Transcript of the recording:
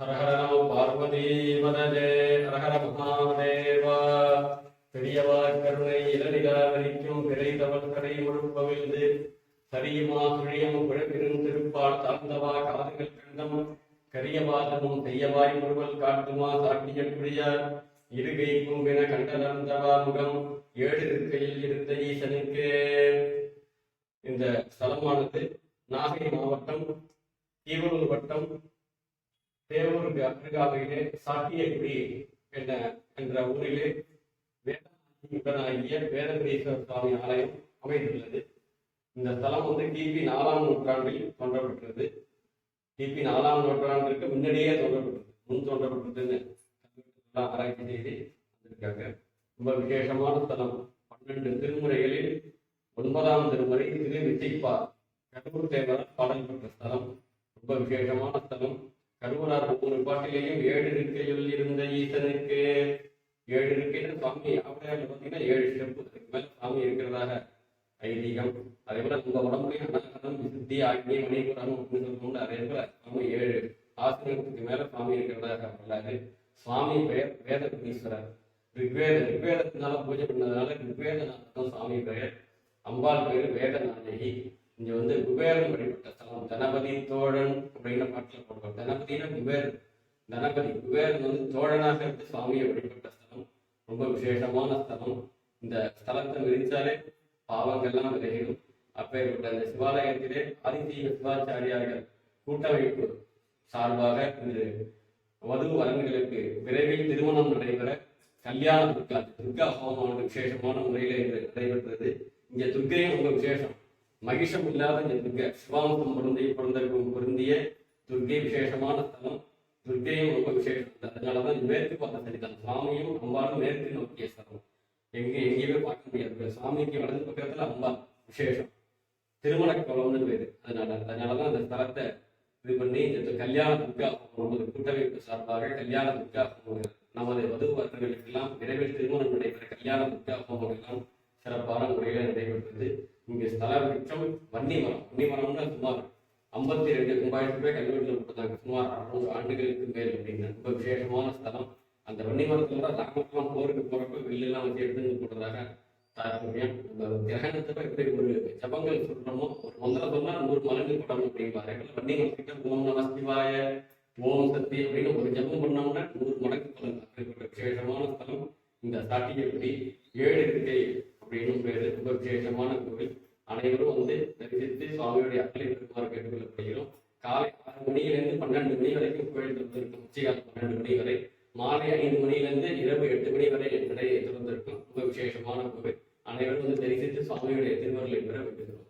ஹர ஹர நம பார்வதி வதஜே ஹர ஹர மகாதேவா பெரியவா கருணை இளநிலாவரிக்கும் பிறை தவள் கடை முழுப்பவிழ்ந்து சரியமா சுழியம் குழப்பிரும் திருப்பால் தாழ்ந்தவா காதுகள் கண்டம் கரியவாதமும் செய்யவாய் முருவல் காட்டுமா சாட்டிய குடியார் இருகை கும்பின கண்டனர்ந்தவா முகம் ஏழு இருக்கையில் இருந்த ஈசனுக்கு. இந்த ஸ்தலமானது நாகை மாவட்டம் கீவலூர் வட்டம் தேவூருக்கு அருகாமையிலே சாட்டியகுடி என்ற என்ற ஊரிலே வேதாகிய வேதகிரீஸ்வர சுவாமி ஆலயம் அமைந்துள்ளது. இந்த ஸ்தலம் வந்து கிபி நாலாம் நூற்றாண்டில் தோன்றப்பட்டது. கிபி நாலாம் நூற்றாண்டிற்கு முன்னாடியே தோன்றப்பட்டது. முன் தோன்றப்பட்டதுன்னு ஆராய்ச்சி செய்து வந்திருக்காங்க. ரொம்ப விசேஷமான ஸ்தலம். பன்னெண்டு திருமுறைகளில் ஒன்பதாம் திருமுறை திரு விசைப்பா கடவுள் தேவரால் பாடல் பெற்ற ஸ்தலம். ரொம்ப விசேஷமான ஸ்தலம். கருவனார் ஒவ்வொரு பாட்டிலேயும் ஏழு இருக்கையில் இருந்த ஈசனுக்கு. ஏழு இருக்கைன்னு சுவாமி ஆவடையாள பார்த்தீங்கன்னா ஏழு ஸ்டெப்பு அதுக்கு மேல சாமி இருக்கிறதாக ஐதீகம். அதே போல உங்க உடம்புலையும் அனகதம் சித்தி ஆக்னி மணிபுரம் அப்படின்னு அதே போல சுவாமி ஏழு ஆசிரியத்துக்கு மேல சுவாமி இருக்கிறதாக வரலாறு. சுவாமி பெயர் வேத புனீஸ்வரர் ரிக்வேத ரிக்வேதத்தினால பூஜை பண்ணதுனால ரிக்வேதநாதன் சுவாமி பெயர். அம்பாள் பேர் வேதநாயகி இங்க வந்து குபேரன் வழிபட்ட ஸ்தலம். தனபதி தோழன் அப்படின்னு பாட்டில் போடுவோம் தனபதினா குபேரன். தனபதி குபேரன் வந்து தோழனாக இருந்து சுவாமியை வழிபட்ட ஸ்தலம். ரொம்ப விசேஷமான ஸ்தலம். இந்த ஸ்தலத்தை விரிச்சாலே பாவங்கள்லாம் விலகிடும் அப்பேற்பட்ட அந்த சிவாலயத்திலே ஆதித்ய சிவாச்சாரியார்கள் கூட்டமைப்பு சார்பாக இந்த வது வரன்களுக்கு விரைவில் திருமணம் நடைபெற கல்யாணம் துர்கா துர்கா ஹோமம் விசேஷமான முறையில் இன்று நடைபெற்றது. இங்க துர்க்கையும் ரொம்ப விசேஷம். மகிஷம் இல்லாத இந்த துர்கை சிவாம்சம் பொருந்திய பிறந்திருக்கும் பொருந்திய துர்க்கை விசேஷமான ஸ்தலம். துர்க்கையும் ரொம்ப விசேஷம். அதனாலதான் மேற்கு பார்த்த சரிதான். சுவாமியும் அம்பாலும் மேற்கு நோக்கிய ஸ்தலம். எங்க எங்கேயுமே பார்க்க முடியாது. சுவாமிக்கு வலது பக்கத்துல அம்பா விசேஷம். திருமண கோலம்னு பேரு. அதனால அதனாலதான் அந்த ஸ்தலத்தை இது பண்ணி இந்த கல்யாண துர்கா ஹோமம் நமது கூட்டமைப்பு சார்பாக கல்யாண துர்கா நமது நமது வதுவர்களுக்கெல்லாம் விரைவில் திருமணம் நடைபெற கல்யாண துர்கா ஹோமம் எல்லாம் சிறப்பான முறையில் நடைபெற்றது இங்கு ஸ்தல வன்னி மரம். வன்னி மரம்னா சுமார் ஐம்பத்தி ரெண்டு கும்பாயிரத்து ரூபாய் கல்வெட்டில் கொடுத்தாங்க. சுமார் அறுநூறு ஆண்டுகளுக்கு மேல் அப்படின்னு. ரொம்ப விசேஷமான ஸ்தலம். அந்த வன்னி தான் ராமபுரம் போருக்கு போகிறப்ப வில்லெல்லாம் வச்சு எடுத்துன்னு போடுறதாக தாற்பயம் நம்ம எப்படி ஒரு ஜபங்கள் சொல்றோமோ ஒரு மந்திரம் சொன்னா நூறு மலங்கு படம் அப்படிம்பாரு. வன்னி மரத்துக்கிட்ட ஓம் நம சிவாய ஓம் சக்தி அப்படின்னு ஒரு ஜபம் பண்ணோம்னா நூறு மடங்கு பலன். அப்படிப்பட்ட விசேஷமான ஸ்தலம். இந்த சாட்டியப்படி ஏழு இருக்கை அப்படின்னு பேர். ரொம்ப விசேஷமான கோவில். அனைவரும் வந்து தரிசித்து சுவாமியுடைய அக்கலை பெருமாறு கேட்டுக்கொள்ளப்படுகிறோம் காலை ஆறு மணியிலிருந்து பன்னெண்டு மணி வரைக்கும் கோவில் திறந்திருக்கும். உச்சிகாலம் பன்னெண்டு மணி வரை. மாலை ஐந்து மணியிலிருந்து இரவு எட்டு மணி வரை நடை திறந்திருக்கும். ரொம்ப விசேஷமான கோவில். அனைவரும் வந்து தரிசித்து சுவாமியுடைய திருவருளை பெற வேண்டுகிறோம்